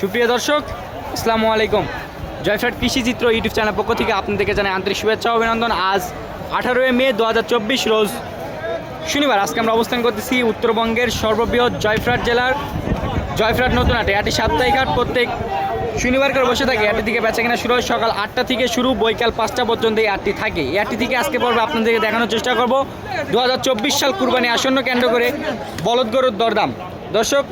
সুপ্রিয় দর্শক, আসসালামু আলাইকুম। জয়ফ্রাট কৃষি চিত্র ইউটিউব চ্যানেল পক্ষ থেকে আপনাদেরকে জানাই আন্তরিক শুভেচ্ছা অভিনন্দন। আজ আঠারোই মে দু হাজার চব্বিশ রোজ শনিবার, আজকে আমরা অবস্থান করতেছি উত্তরবঙ্গের সর্ববৃহৎ জয়ফ্রাট জেলার। জয়ফ্রাট নতুন হাটে, এটি সাপ্তাহিক হাট। প্রত্যেক শনিবার করে বসে থাকে, এটি থেকে বেচা কেনা শুরু হয় সকাল আটটা থেকে শুরু, বৈকাল পাঁচটা পর্যন্ত এই আটটি থাকে। এই আটটি থেকে আজকে পর্বে আপনাদেরকে দেখানোর চেষ্টা করব। দু হাজার চব্বিশ সাল কুরবানি আসন্ন কেন্দ্র করে বলদ গরুর দরদাম। দর্শক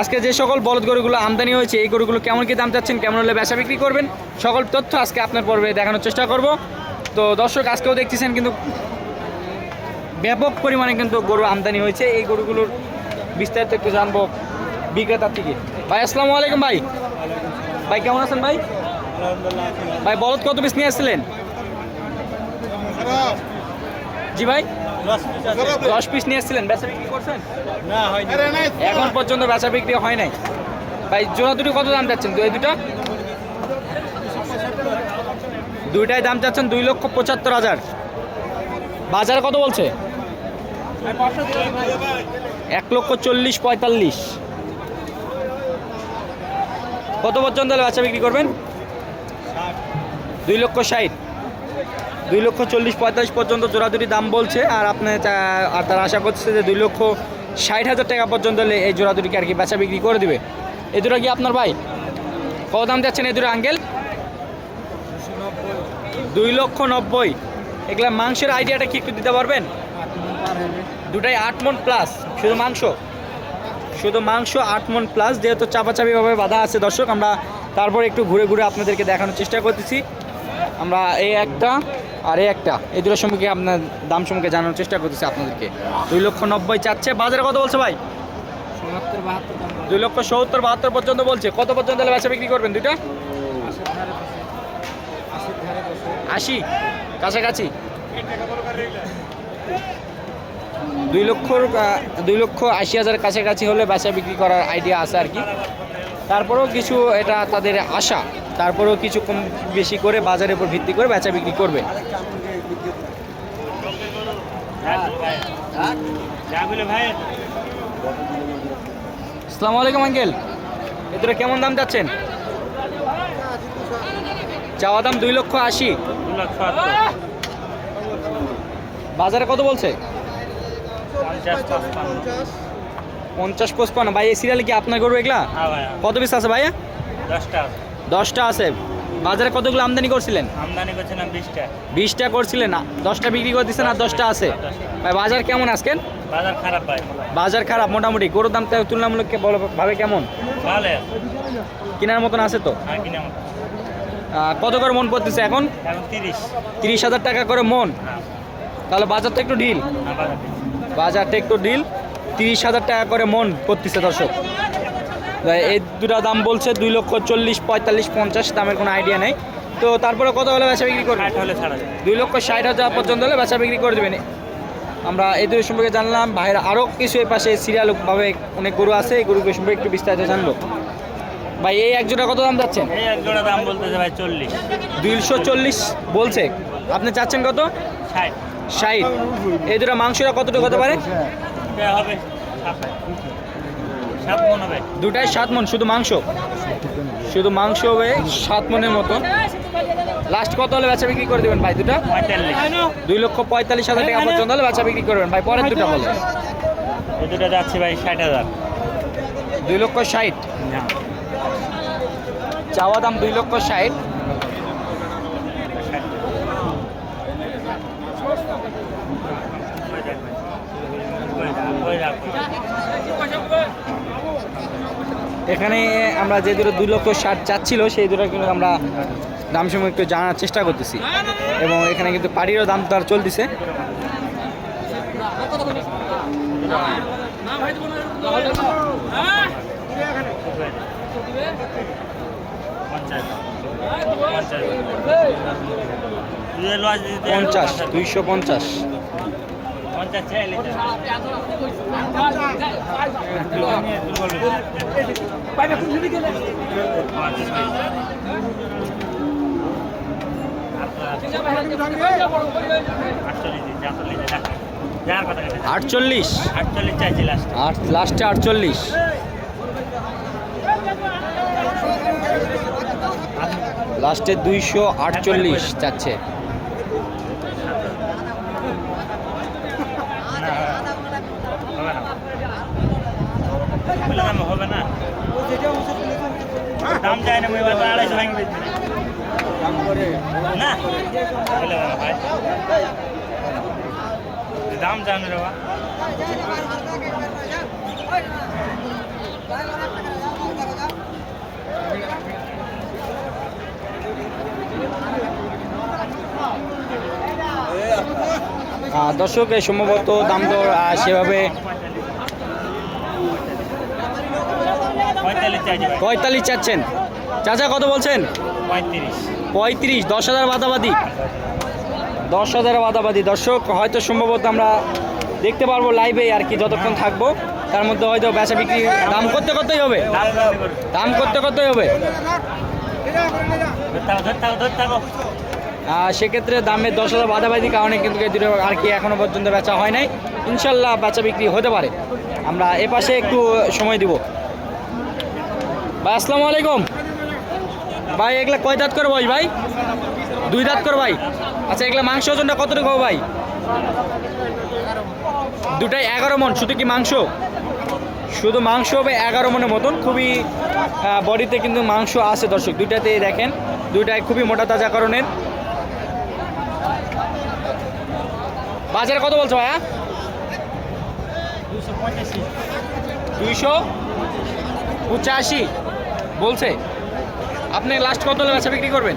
আজকে যে সকল বলদ গরুগুলো আমদানি হয়েছে এই গরুগুলো কেমন কি দাম চাচ্ছেন কেমন হলে বেচা বিক্রি করবেন সকল তথ্য আজকে আপনার পর্বে দেখানোর চেষ্টা করব। তো দর্শক আজকেও দেখতেছেন কিন্তু ব্যাপক পরিমাণে কিন্তু গরু আমদানি হয়েছে। এই গরুগুলোর বিস্তারিত একটু জানব বিক্রেতার থেকে। ভাই আসসালামু আলাইকুম ভাই। ভাই কেমন আছেন ভাই? ভাই বলদ কত পিস নিয়ে আসছিলেন? জি ভাই। দশ পিস নিয়ে আসছিলেন বেচা বিক্রি করছেন? এখন পর্যন্ত বেচা বিক্রি হয় নাই। ভাই জোড়া দুটো কত দাম চাচ্ছেন? দুই দুটো? দুইটাই দাম চাচ্ছেন দুই লক্ষ পঁচাত্তর হাজার। বাজার কত বলছে? এক লক্ষ চল্লিশ পঁয়তাল্লিশ। কত পর্যন্ত বাচ্চা বিক্রি করবেন? দুই লক্ষ ষাট। দুই লক্ষ চল্লিশ পঁয়তাল্লিশ পর্যন্ত জোড়াজুড়ি দাম বলছে আর আপনি আর তারা আশা করছে যে দুই লক্ষ ষাট হাজার টাকা পর্যন্ত হলে এই জোড়াজুড়িকে আর কি বেচা বিক্রি করে দিবে। এই দুটো কি আপনার ভাই? কত দাম যাচ্ছেন এই দুটো আঙ্কেল? দুই লক্ষ নব্বই। এগুলা মাংসের আইডিয়াটা কি একটু দিতে পারবেন? দুটাই আট মন প্লাস শুধু মাংস। শুধু মাংস আট মন প্লাস যেহেতু চাপাচাপিভাবে বাধা আছে দর্শক, আমরা তারপর একটু ঘুরে ঘুরে আপনাদেরকে দেখানোর চেষ্টা করতেছি। আমরা এই একটা আর এই একটা। এই দুটোর সম্পর্কে আপনার দাম সম্পর্কে জানানোর চেষ্টা করতেছি আপনাদেরকে। দুই লক্ষ নব্বই চাচ্ছে। বাজারে কত বলছে ভাই? দুই লক্ষ সত্তর বাহাত্তর পর্যন্ত বলছে। কত পর্যন্ত বেচা বিক্রি করবেন দুইটা? আশি? কাছাকাছি? দুই লক্ষ দুই লক্ষ আশি হাজার কাছাকাছি হলে বেচা বিক্রি করার আইডিয়া আছে আর কি। তারপরেও কিছু এটা তাদের আশা। তারপরেও কিছু কম বেশি করে বাজারের উপর ভিত্তি করে বেচা বিক্রি করবে। আসসালামু আলাইকুম আঙ্কেল। এদের কেমন দাম যাচ্ছেন চাওয়া দাম দুই লক্ষ আশি। বাজারে কত বলছে? পঞ্চাশ পঁচপান্ন। ভাই এই সিরিয়ালে কি আপনার গরু এগুলা? কত পিস আছে ভাইয়া? দশটা দশটা আছে। বাজারে কতগুলো আমদানি করছিলেন? আমদানি করছিলাম বিশটা। বিশটা করছিলেন। না দশটা বিক্রি করে দিচ্ছেন আর দশটা আছে। ভাই বাজার কেমন আজকেন বাজার খারাপ ভাই। বাজার খারাপ মোটামুটি। গরুর দাম তুলনামূলক ভাবে কেমন? ভালো। কেনার মতন আছে তো? হ্যাঁ কত করে মন পড়তেছে এখন? তিরিশ। হাজার টাকা করে মন। হ্যাঁ। তাহলে বাজারটা একটু ঢিল। হ্যাঁ, তিরিশ। বাজারটা একটু ডিল তিরিশ হাজার টাকা করে মন করতেছে দর্শক। এই দুটা দাম বলছে দুই লক্ষ চল্লিশ পঁয়তাল্লিশ পঞ্চাশ দামের কোনো আইডিয়া নেই। তো তারপরে কত হলে বেচা বিক্রি করবে ষাট হলে ছাড়া দুই লক্ষ ষাট হাজার পর্যন্ত হলে বেচা বিক্রি করে দেবেন। আমরা এই দুই সম্পর্কে জানলাম। ভাইয়ের আরও কিছু এই পাশে সিরিয়ালভাবে অনেক গরু আছে এই গরুগুলো সম্পর্কে একটু বিস্তারিত জানব। ভাই এই এক জোড়া কত দাম যাচ্ছেন? এই এক জোড়া দাম বলতেছে ভাই চল্লিশ। দুইশো চল্লিশ বলছে। আপনি চাচ্ছেন কত? ষাট। ষাট। এই দুটো মাংসটা কতটুকু হতে পারে? হবে দুটাই সাত মন শুধু মাংস? শুধু মাংস হবে সাত মনের মতো। লাস্ট কত হলে বেচা বিক্রি করে দেবেন ভাই দুটা? দুই লক্ষ পঁয়তাল্লিশ হাজার টাকা পর্যন্ত হলে বেচা বিক্রি করবেন ভাই পরের দুটা বলে দুটো যাচ্ছে ভাই ষাট হাজার। দুই লক্ষ ষাট? চাওয়া দাম দুই লক্ষ ষাট। এখানে আমরা যে দুটো দুই লক্ষ ষাট চাচ্ছিল সেই দুটো কিন্তু আমরা দাম সময় একটু জানার চেষ্টা করতেছি। এবং এখানে কিন্তু পাড়িরও দাম তার চলতেছে। পঞ্চাশ দুইশো পঞ্চাশ পঞ্চাশ চাইলে যার কথা কেটে আটচল্লিশ আটচল্লিশ। চাইছি লাস্ট আট লাস্টে আটচল্লিশ। লাস্টে দুইশো আটচল্লিশ চাচ্ছে হবে না বলে দাম হবে না। দাম যায় না এবার আড়াইশো ভেঙে না। ভাই। দাম জানো রে দর্শক সম্ভবত দাম দর সেভাবে পঁয়তাল্লিশ চাচ্ছেন। চাচা কত বলছেন? পঁয়ত্রিশ। দশ হাজার বাদাবাদি। দশ হাজার বাদাবাদি। দর্শক হয়তো সম্ভবত আমরা দেখতে পারব লাইভে আর কি যতক্ষণ থাকব। তার মধ্যে হয়তো বেচা বিক্রি দাম করতে করতেই হবে। দাম করতে করতেই হবে। সেক্ষেত্রে দামের দশ হাজার বাদাবাদি কারণে কিন্তু দুটো আর কি এখনও পর্যন্ত বেচা হয় নাই। ইনশাল্লাহ বেচা বিক্রি হতে পারে। আমরা এ পাশে একটু সময় দিব। ভাই, আসসালামু আলাইকুম। ভাই, এগুলা কয় দাঁত করে বস ভাই? দুই দাঁত করে ভাই। আচ্ছা এগুলা মাংস ওজনটা কতটুকু হবে ভাই? দুটাই এগারো মন, শুধু কি মাংস? শুধু মাংস হবে এগারো মনের মতন। খুবই বডিতে কিন্তু মাংস আছে দর্শক দুইটাতে দেখেন। দুইটাই খুবই মোটা তাজা করণের। বাজারে কত বলছো ভাইয়া? দুইশো পঁচাশি। বলছে? আপনি লাস্ট কত হলে বিক্রি করবেন?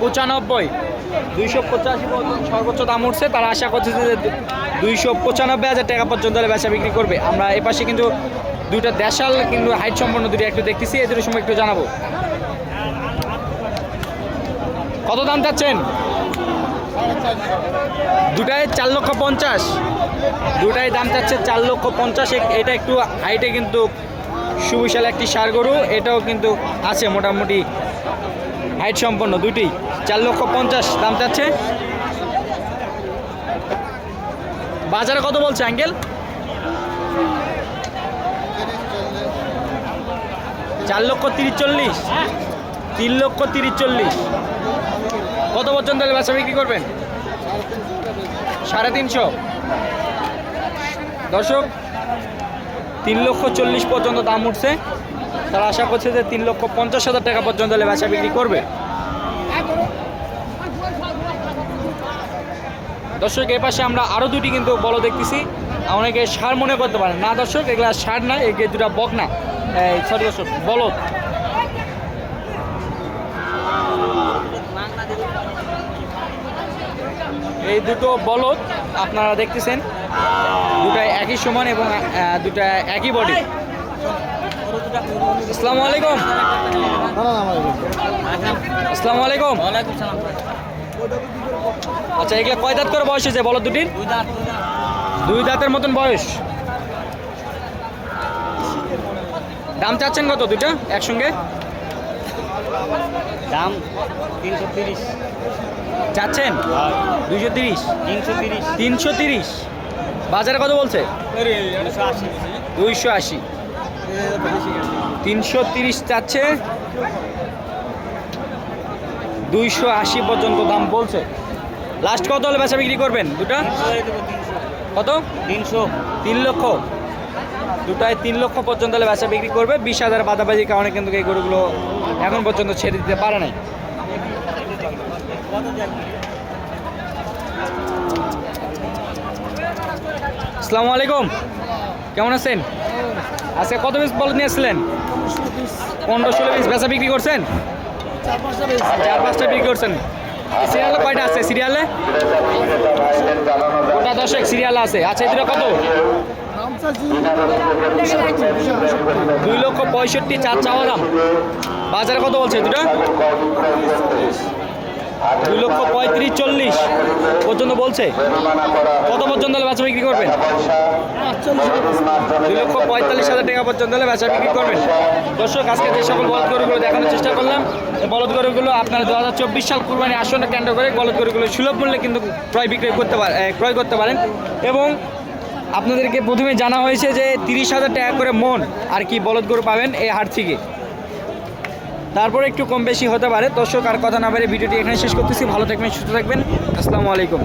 পঁচানব্বই। দুইশো পঁচাশি সর্বোচ্চ দাম উঠছে, তারা আশা করছে যে দুইশো পঁচানব্বই হাজার টাকা পর্যন্ত হলে বেচা বিক্রি করবে। আমরা এ পাশে কিন্তু দুইটা দেশাল কিন্তু হাইট সম্পন্ন দুটো একটু দেখতেছি এদের সময় একটু জানাব। কত দাম চাচ্ছেন? দুটায় চার লক্ষ পঞ্চাশ। দুটাই দাম চাচ্ছে চার লক্ষ পঞ্চাশ এটা একটু হাইটে কিন্তু সুবিশাল একটি সার গরু, এটাও কিন্তু আছে মোটামুটি হাইট সম্পন্ন দুটি চার লক্ষ পঞ্চাশ দাম চাচ্ছে। বাজারে কত বলছে অ্যাঙ্গেল? চার লক্ষ তিরিশ চল্লিশ। তিন লক্ষ তিরিশ চল্লিশ। কত পর্যন্ত বেচা বিক্রি করবেন? সাড়ে তিনশো। দর্শক তিন লক্ষ চল্লিশ পর্যন্ত দাম উঠছে। তারা আশা করছে যে তিন লক্ষ পঞ্চাশ হাজার টাকা পর্যন্ত বেচা বিক্রি করবে। দর্শক, এ পাশে আমরা আরও দুটি কিন্তু বড় দেখতেছি। অনেকে সার মনে করতে পারেন। না, দর্শক, এগুলা সার না, এগুলো দুটা বক না। সরি দর্শক, বলদ। এই দুটো বলদ আপনারা দেখতেছেন, দুটাই একই সমান এবং দুটা একই বডি আসসালামু আলাইকুম। আসসালামু আলাইকুম। আচ্ছা এগুলো কয় দাঁত করে বয়স হয়েছে? বলদ দুটির। দুই দাঁতের মতন বয়স। দাম চাচ্ছেন কত দুইটা? একসঙ্গে? দাম তিনশো তিরিশ। চাচ্ছেন? দুইশো তিরিশ। তিনশো তিরিশ। তিনশো তিরিশ বাজারে কত বলছে? দুইশো আশি। তিনশো তিরিশ চাচ্ছে। দুইশো আশি পর্যন্ত দাম বলছে। লাস্ট কত হলে বেচা বিক্রি করবেন দুটা? কত? তিনশো। তিন লক্ষ। দুটায় তিন লক্ষ পর্যন্ত হলে বেচা বিক্রি করবে। বিশ হাজার বাদাবাজির কারণে কিন্তু এই গরুগুলো এখন পর্যন্ত ছেড়ে দিতে পারে নাই। আসসালামু আলাইকুম। কেমন আছেন? আজকে কত পিস বল নিয়ে আসছিলেন পনেরো ষোলো পিস বেচা বিক্রি করছেন? চার পাঁচটা বিক্রি করছেন। সিরিয়ালে কয়টা আছে? সিরিয়ালে? ওটা দশেক সিরিয়াল আছে? আচ্ছা এই দুটো কত? দুই লক্ষ পঁয়ষট্টি চার চাওয়া দাম। বাজারে কত বলছে দুটো? দুই লক্ষ পঁয়ত্রিশ চল্লিশ পর্যন্ত বলছে। কত পর্যন্ত হলে বেচা বিক্রি করবেন? দুই লক্ষ পঁয়তাল্লিশ হাজার টাকা পর্যন্ত হলে বেচা বিক্রি করবেন। দর্শক, আজকে যে সকল বলদ গরুগুলো দেখানোর চেষ্টা করলাম বলদ গরুগুলো আপনারা দু হাজার চব্বিশ সাল কুরবানি আসনে কেন্দ্র করে বলদ গরুগুলো সুলভ মূল্যে কিন্তু ক্রয় বিক্রয় করতে পারে ক্রয় করতে পারেন। এবং আপনাদেরকে প্রথমে জানা হয়েছে যে তিরিশ হাজার টাকা করে মন আর কি বলদ গরু পাবেন এই হাট থেকে। তারপরে একটু কম বেশি হতে পারে। দর্শক, আর কথা না পারে ভিডিওটি এখানে শেষ করতেছি। ভালো থাকবেন, সুস্থ থাকবেন। আসসালামু আলাইকুম।